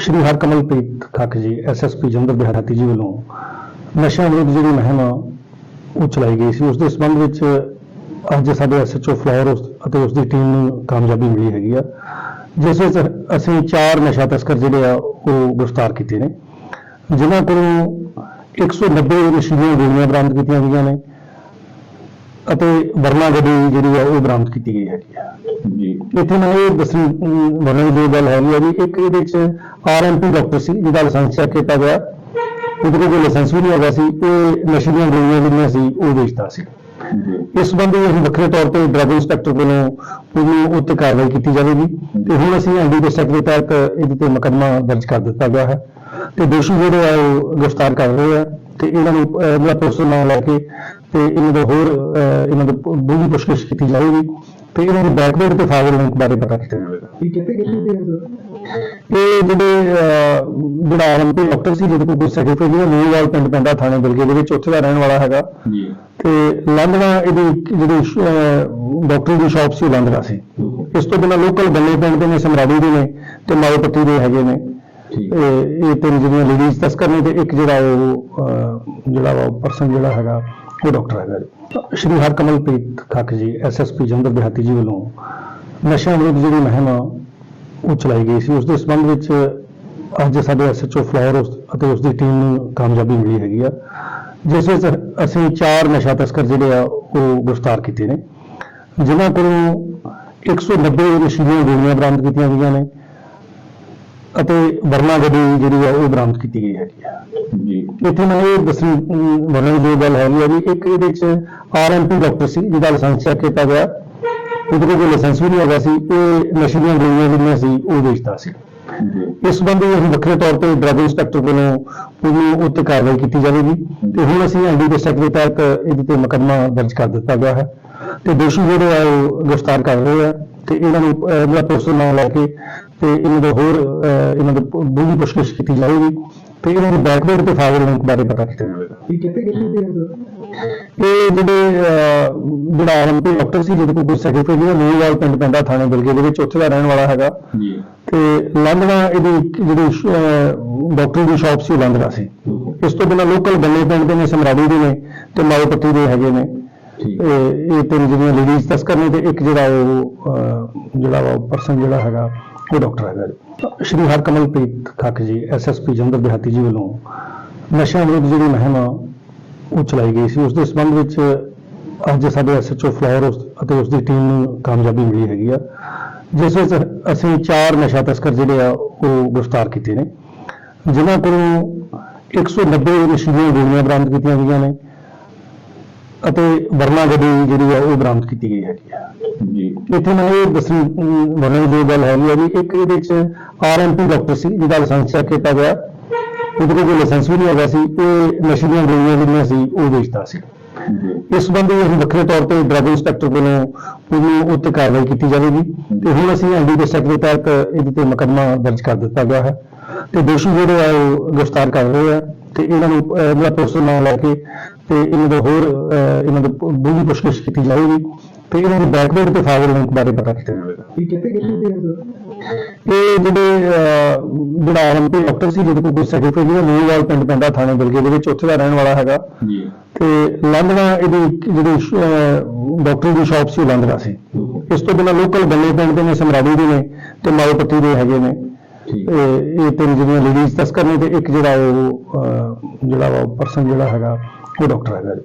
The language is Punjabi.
ਸ਼੍ਰੀ ਹਰਕਮਲਪ੍ਰੀਤ ਖੱਕ ਜੀ ਐਸਐਸਪੀ ਜੰਦਰ ਬਿਹਾਰਤੀ ਜੀ ਵੱਲੋਂ ਨਸ਼ਾ ਵਿਰੁੱਧ ਜਿਹੜੀ ਮੁਹਿੰਮ ਉਹ ਚਲਾਈ ਗਈ ਸੀ, ਉਸ ਦੇ ਸੰਬੰਧ ਵਿੱਚ ਅੱਜ ਸਾਡੇ ਐਸਐਚਓ ਫਲੋਰ ਉਸ- ਅਤੇ ਉਸ ਦੀ ਟੀਮ ਨੂੰ ਕਾਮਯਾਬੀ ਮਿਲੀ ਹੈਗੀ ਆ। ਜਿਸ ਵਿੱਚ ਅਸੀਂ ਚਾਰ ਨਸ਼ਾ ਤਸਕਰ ਜਿਹੜੇ ਆ, ਉਹ ਗ੍ਰਿਫਤਾਰ ਕੀਤੇ ਨੇ। ਜਿਨ੍ਹਾਂ ਕੋਲੋਂ 190 ਨਸ਼ੀਲੀਆਂ ਗੋਲੀਆਂ ਬਰਾਮਦ ਕੀਤੀਆਂ ਗਈਆਂ ਨੇ। ਅਤੇ ਵਰਨਾ ਗੱਡੀ ਜਿਹੜੀ ਆ ਉਹ ਬਰਾਮਦ ਕੀਤੀ ਗਈ ਹੈਗੀ ਆ। ਜੀ। ਇੱਥੇ ਮੈਂ ਇਹ ਦੱਸਣ ਵਰਨਣ ਦੀ ਗੱਲ ਆ ਵੀ ਇੱਕ ਇਹਦੇ ਵਿੱਚ ਆਰਐਮਪੀ ਡਾਕਟਰ ਸੀ ਜਿਹਦਾ ਲਾਇਸੈਂਸ ਚੈੱਕ ਕੀਤਾ ਗਿਆ। ਉਹਦੇ ਕੋਲ ਲਾਇਸੈਂਸ ਵੀ ਨਹੀਂ ਹੈਗਾ ਸੀ। ਇਹ ਨਸ਼ੇ ਦੀਆਂ ਗੋਲੀਆਂ ਜਿਹੜੀਆਂ ਸੀ ਉਹ ਵੇਚਦਾ ਸੀ। ਜੀ। ਇਸ ਸੰਬੰਧੀ ਅਸੀਂ ਵੱਖਰੇ ਤੌਰ ਤੇ ਡਰੱਗ ਇੰਸਪੈਕਟਰ ਵੱਲੋਂ ਉਹਨੂੰ ਉੱਤੇ ਕਾਰਵਾਈ ਕੀਤੀ ਜਾਵੇਗੀ। ਤੇ ਹੁਣ ਅਸੀਂ ਐਨਡੀ ਦੇ ਸੈਕਟਰੀ ਤਹਿਤ ਇਹਦੇ ਤੇ ਮੁਕੱਦਮਾ ਦਰਜ ਕਰ ਦਿੱਤਾ ਗਿਆ ਹੈ। ਤੇ ਦੋਸ਼ੀ ਜਿਹੜੇ ਆ ਉਹ ਗ੍ਰਿਫਤਾਰ ਕਰ ਰਹੇ ਆ। ਤੇ ਇਹਨਾਂ ਨੂੰ ਜਿਹੜਾ ਪੁਲਿਸ ਨਾਲ ਲੈ ਕੇ ਤੇ ਇਹਨਾਂ ਦਾ ਹੋਰ ਇਹਨਾਂ ਦੀ ਪੂਰੀ ਪੁੱਛਗਿੱਛ ਕੀਤੀ ਜਾਵੇਗੀ ਤੇ ਇਹਨਾਂ ਦੇ ਬੈਕਵਰਡ ਤੇ ਫਾਰਵਰਡ ਲਿੰਕ ਬਾਰੇ ਪਤਾ ਕੀਤਾ ਜਾਵੇਗਾ। ਇਹ ਕਿੱਥੇ ਕਿੱਥੇ ਇਹ ਜਿਹੜੇ ਜਿਹੜਾ ਆਰਐਮਪੀ ਡਾਕਟਰ ਸੀ ਜਿਹਦੇ ਕੋਲ ਸਰਟੀਫਿਕੇਟ ਨਹੀਂ ਨੀਵਾਲ ਪਿੰਡ ਪੈਂਦਾ ਥਾਣੇ ਬਲਗੇ ਦੇ ਵਿੱਚ ਉੱਥੇ ਦਾ ਰਹਿਣ ਵਾਲਾ ਹੈਗਾ। ਜੀ। ਤੇ ਲੰਡਨਾ ਇਹਦੀ ਜਿਹੜੀ ਡਾਕਟਰ ਦੀ ਸ਼ਾਪ ਸੀ ਲੰਡਨਾ ਸੀ। ਇਸ ਤੋਂ ਬਿਨਾਂ ਲੋਕਲ ਬੰਨੇ ਪਿੰਡ ਦੇ ਨੇ ਸਮਰਾੜੀ ਦੇ ਨੇ ਤੇ ਮਾਇਓਪੱਤੀ ਦੇ ਹੈਗੇ ਨੇ। ਇਹ ਤਿੰਨ ਜਿਹੜੀਆਂ ਲੇਡੀਜ਼ ਤਸਕਰ ਨੇ ਤੇ ਇੱਕ ਜਿਹੜਾ ਉਹ ਜਿਹੜਾ ਵਾ ਪਰਸਨ ਜਿਹੜਾ ਹੈਗਾ, ਉਹ ਡਾਕਟਰ ਹੈਗਾ ਜੀ। ਸ਼੍ਰੀ ਹਰਕਮਲਪ੍ਰੀਤ ਖੱਕ ਜੀ ਐਸਐਸਪੀ ਜੰਦਰ ਦਿਹਾਤੀ ਜੀ ਵੱਲੋਂ ਨਸ਼ਾ ਵਿਰੁੱਧ ਜਿਹੜੀ ਮੁਹਿੰਮ ਉਹ ਚਲਾਈ ਗਈ ਸੀ। ਉਸ ਦੇ ਸੰਬੰਧ ਵਿੱਚ ਅੱਜ ਸਾਡੇ ਐਸਐਚਓ ਫਲੋਰ ਉਸ- ਅਤੇ ਉਸ ਦੀ ਟੀਮ ਨੂੰ ਕਾਮਯਾਬੀ ਮਿਲੀ ਹੈਗੀ ਆ। ਜਿਸ ਵਿੱਚ ਅਸੀਂ ਚਾਰ ਨਸ਼ਾ ਤਸਕਰ ਜਿਹੜੇ ਆ, ਉਹ ਗ੍ਰਿਫਤਾਰ ਕੀਤੇ ਨੇ। ਜਿਨ੍ਹਾਂ ਕੋਲੋਂ 190 ਨਸ਼ੀਲੀਆਂ ਗੋਲੀਆਂ ਬਰਾਮਦ ਕੀਤੀਆਂ ਗਈਆਂ ਨੇ। ਅਤੇ ਵਰਨਾ ਗੱਡੀ ਜਿਹੜੀ ਆ ਉਹ ਬਰਾਮਦ ਕੀਤੀ ਗਈ ਹੈਗੀ ਆ ਜੀ। ਇੱਥੇ ਮੈਂ ਇਹ ਦੱਸਣ ਵਰਨਣ ਦੀ ਗੱਲ ਹੈਗੀ ਆ ਵੀ ਇੱਕ ਇਹਦੇ ਵਿੱਚ ਆਰਐਮਪੀ ਡਾਕਟਰ ਸੀ ਜਿਹਦਾ ਲਾਇਸੈਂਸ ਚੈੱਕ ਕੀਤਾ ਗਿਆ। ਉਹਦੇ ਕੋਲ ਲਾਇਸੈਂਸ ਵੀ ਨਹੀਂ ਹੈਗਾ ਸੀ ਇਹ ਨਸ਼ੇ ਦੀਆਂ ਗੋਲੀਆਂ ਜਿਹੜੀਆਂ ਸੀ ਉਹ ਵੇਚਦਾ ਸੀ। ਜੀ। ਇਸ ਸੰਬੰਧੀ ਅਸੀਂ ਵੱਖਰੇ ਤੌਰ ਤੇ ਡਰੱਗ ਇੰਸਪੈਕਟਰ ਵੱਲੋਂ ਉਹਨੂੰ ਉੱਤੇ ਕਾਰਵਾਈ ਕੀਤੀ ਜਾਵੇਗੀ। ਤੇ ਹੁਣ ਅਸੀਂ ਐਨਡੀ ਦੇ ਸੈਕਟਰੀ ਦੇ ਤਹਿਤ ਇਹਦੇ ਤੇ ਮੁਕੱਦਮਾ ਦਰਜ ਕਰ ਦਿੱਤਾ ਗਿਆ ਹੈ। ਤੇ ਦੋਸ਼ੀ ਜਿਹੜੇ ਆ ਉਹ ਗ੍ਰਿਫਤਾਰ ਕਰ ਰਹੇ ਆ। ਤੇ ਇਹਨਾਂ ਨੂੰ ਜਿਹੜਾ ਪੁਲਿਸ ਨਾਲ ਲੈ ਕੇ ਤੇ ਇਹਨਾਂ ਦਾ ਹੋਰ ਇਹਨਾਂ ਦੀ ਪੂਰੀ ਪੁੱਛਗਿੱਛ ਕੀਤੀ ਜਾਵੇਗੀ ਤੇ ਇਹਨਾਂ ਦੇ ਬੈਕਵਰਡ ਤੇ ਫਾਰਵਰਡ ਲਿੰਕ ਬਾਰੇ ਪਤਾ ਕੀਤਾ ਜਾਵੇਗਾ ਆ ਇਹ ਜਿਹੜੇ ਜਿਹੜਾ ਆਰਐਮਪੀ ਡਾਕਟਰ ਸੀ ਜਿਹਦੇ ਕੋਲ ਕੋਈ ਸਰਟੀਫਿਕੇਟ ਨਹੀਂ ਨੀਵਾਲ ਪਿੰਡ ਪੈਂਦਾ ਥਾਣੇ ਬਲਗੇ ਦੇ ਵਿੱਚ ਉੱਥੇ ਦਾ ਰਹਿਣ ਵਾਲਾ ਹੈਗਾ। ਜੀ। ਤੇ ਲੰਡਨਾ ਇਹਦੀ ਜਿਹੜੀ ਡਾਕਟਰ ਦੀ ਸ਼ਾਪ ਸੀ ਉਹ ਲੰਡਨਾ ਸੀ। ਇਸ ਤੋਂ ਬਿਨਾਂ ਲੋਕਲ ਬੰਨੇ ਪਿੰਡ ਦੇ ਨੇ ਸਮਰਾੜੀ ਦੇ ਨੇ ਤੇ ਮਾਇਓਪੱਤੀ ਦੇ ਹੈਗੇ ਨੇ। ਠੀਕ। ਇਹ ਤਿੰਨ ਜਿਹੜੀਆਂ ਲੇਡੀਜ਼ ਤਸਕਰ ਨੇ ਤੇ ਇੱਕ ਜਿਹੜਾ ਉਹ ਜਿਹੜਾ ਵਾ ਪਰਸਨ ਜਿਹੜਾ ਹੈਗਾ ਉਹ ਡਾਕਟਰ ਹੈਗਾ ਜੀ। ਸ਼੍ਰੀ ਹਰਕਮਲਪ੍ਰੀਤ ਖੱਕ ਜੀ ਐਸਐਸਪੀ ਜੰਦਰ ਦਿਹਾਤੀ ਜੀ ਵੱਲੋਂ ਨਸ਼ਾ ਵਿਰੁੱਧ ਜਿਹੜੀ ਮੁਹਿੰਮ ਉਹ ਚਲਾਈ ਗਈ ਸੀ, ਉਸ ਦੇ ਸੰਬੰਧ ਵਿੱਚ ਅੱਜ ਸਾਡੇ ਐਸਐਚਓ ਫਲੋਰ ਉਸ- ਅਤੇ ਉਸ ਦੀ ਟੀਮ ਨੂੰ ਕਾਮਯਾਬੀ ਮਿਲੀ ਹੈਗੀ ਆ। ਜਿਸ ਵਿੱਚ ਅਸੀਂ ਚਾਰ ਨਸ਼ਾ ਤਸਕਰ ਜਿਹੜੇ ਆ, ਉਹ ਗ੍ਰਿਫਤਾਰ ਕੀਤੇ ਨੇ। ਜਿਨ੍ਹਾਂ ਕੋਲੋਂ 190 ਨਸ਼ੀਲੀਆਂ ਗੋਲੀਆਂ ਬਰਾਮਦ ਕੀਤੀਆਂ ਗਈਆਂ ਨੇ। ਅਤੇ ਵਰਨਾ ਗੱਡੀ ਜਿਹੜੀ ਆ ਉਹ ਬਰਾਮਦ ਕੀਤੀ ਗਈ ਹੈਗੀ ਆ। ਜੀ। ਇੱਥੇ ਮੈਂ ਇਹ ਦੱਸਣ ਵਰਨਣ ਦੀ ਗੱਲ ਹੈਗੀ ਆ ਵੀ ਇੱਕ ਇਹਦੇ ਵਿੱਚ ਆਰਐਮਪੀ ਡਾਕਟਰ ਸੀ ਜਿਹਦਾ ਲਾਇਸੈਂਸ ਚੈੱਕ ਕੀਤਾ ਗਿਆ। ਉਹਦੇ ਕੋਲ ਲਾਇਸੈਂਸ ਵੀ ਨਹੀਂ ਹੈਗਾ ਸੀ ਇਹ ਨਸ਼ੇ ਦੀਆਂ ਗੋਲੀਆਂ ਜਿਹੜੀਆਂ ਸੀ ਉਹ ਵੇਚਦਾ ਸੀ। ਜੀ। ਇਸ ਸੰਬੰਧੀ ਅਸੀਂ ਵੱਖਰੇ ਤੌਰ ਤੇ ਡਰੱਗ ਇੰਸਪੈਕਟਰ ਵੱਲੋਂ ਉਹਨੂੰ ਉੱਤੇ ਕਾਰਵਾਈ ਕੀਤੀ ਜਾਵੇਗੀ। ਤੇ ਹੁਣ ਅਸੀਂ ਐਨਡੀ ਦੇ ਸੈਕਟਰੀ ਤਹਿਤ ਇਹਦੇ ਤੇ ਮੁਕੱਦਮਾ ਦਰਜ ਕਰ ਦਿੱਤਾ ਗਿਆ ਹੈ। ਤੇ ਦੋਸ਼ੀ ਜਿਹੜੇ ਆ ਉਹ ਗ੍ਰਿਫਤਾਰ ਕਰ ਰਹੇ ਆ। ਤੇ ਇਹਨਾਂ ਨੂੰ ਜਿਹੜਾ ਪੁਲਿਸ ਨਾਲ ਲੈ ਕੇ ਤੇ ਇਹਨਾਂ ਦਾ ਹੋਰ ਇਹਨਾਂ ਦੀ ਪੂਰੀ ਪੁੱਛਗਿੱਛ ਕੀਤੀ ਜਾਵੇਗੀ ਤੇ ਇਹਨਾਂ ਦੇ ਬੈਕਵਰਡ ਤੇ ਫਾਰਵਰਡ ਲਿੰਕ ਬਾਰੇ ਪਤਾ ਕੀਤਾ ਜਾਵੇਗਾ ਇਹ ਜਿਹੜੇ ਜਿਹੜਾ ਆਰਐਮਪੀ ਡਾਕਟਰ ਸੀ ਜਿਹਦੇ ਕੋਲ ਕੋਈ ਸਰਟੀਫਿਕੇਟ ਨਹੀਂ ਨੀਵਾਲ ਪਿੰਡ ਪੈਂਦਾ ਥਾਣੇ ਬਲਗੇ ਦੇ ਵਿੱਚ ਉੱਥੇ ਦਾ ਰਹਿਣ ਵਾਲਾ ਹੈਗਾ। ਜੀ। ਤੇ ਲੰਡਨਾ ਇਹਦੀ ਜਿਹੜੀ ਡਾਕਟਰ ਦੀ ਸ਼ਾਪ ਸੀ ਲੰਡਨਾ ਸੀ। ਇਸ ਤੋਂ ਬਿਨਾਂ ਲੋਕਲ ਬੰਨੇ ਪਿੰਡ ਦੇ ਨੇ ਸਮਰਾੜੀ ਦੇ ਨੇ ਤੇ ਮਾਇਓਪੱਤੀ ਦੇ ਹੈਗੇ ਨੇ। ਠੀਕ। ਇਹ ਇਹ ਤਿੰਨ ਜਿਹੜੀਆਂ ਲੇਡੀਜ਼ ਤਸਕਰ ਨੇ ਤੇ ਇੱਕ ਜਿਹੜਾ ਉਹ ਅਹ, ਜਿਹੜਾ ਵਾ ਪਰਸਨ ਜਿਹੜਾ ਹੈਗਾ ਉਹ ਡਾਕਟਰ ਹੈਗਾ ਜੀ।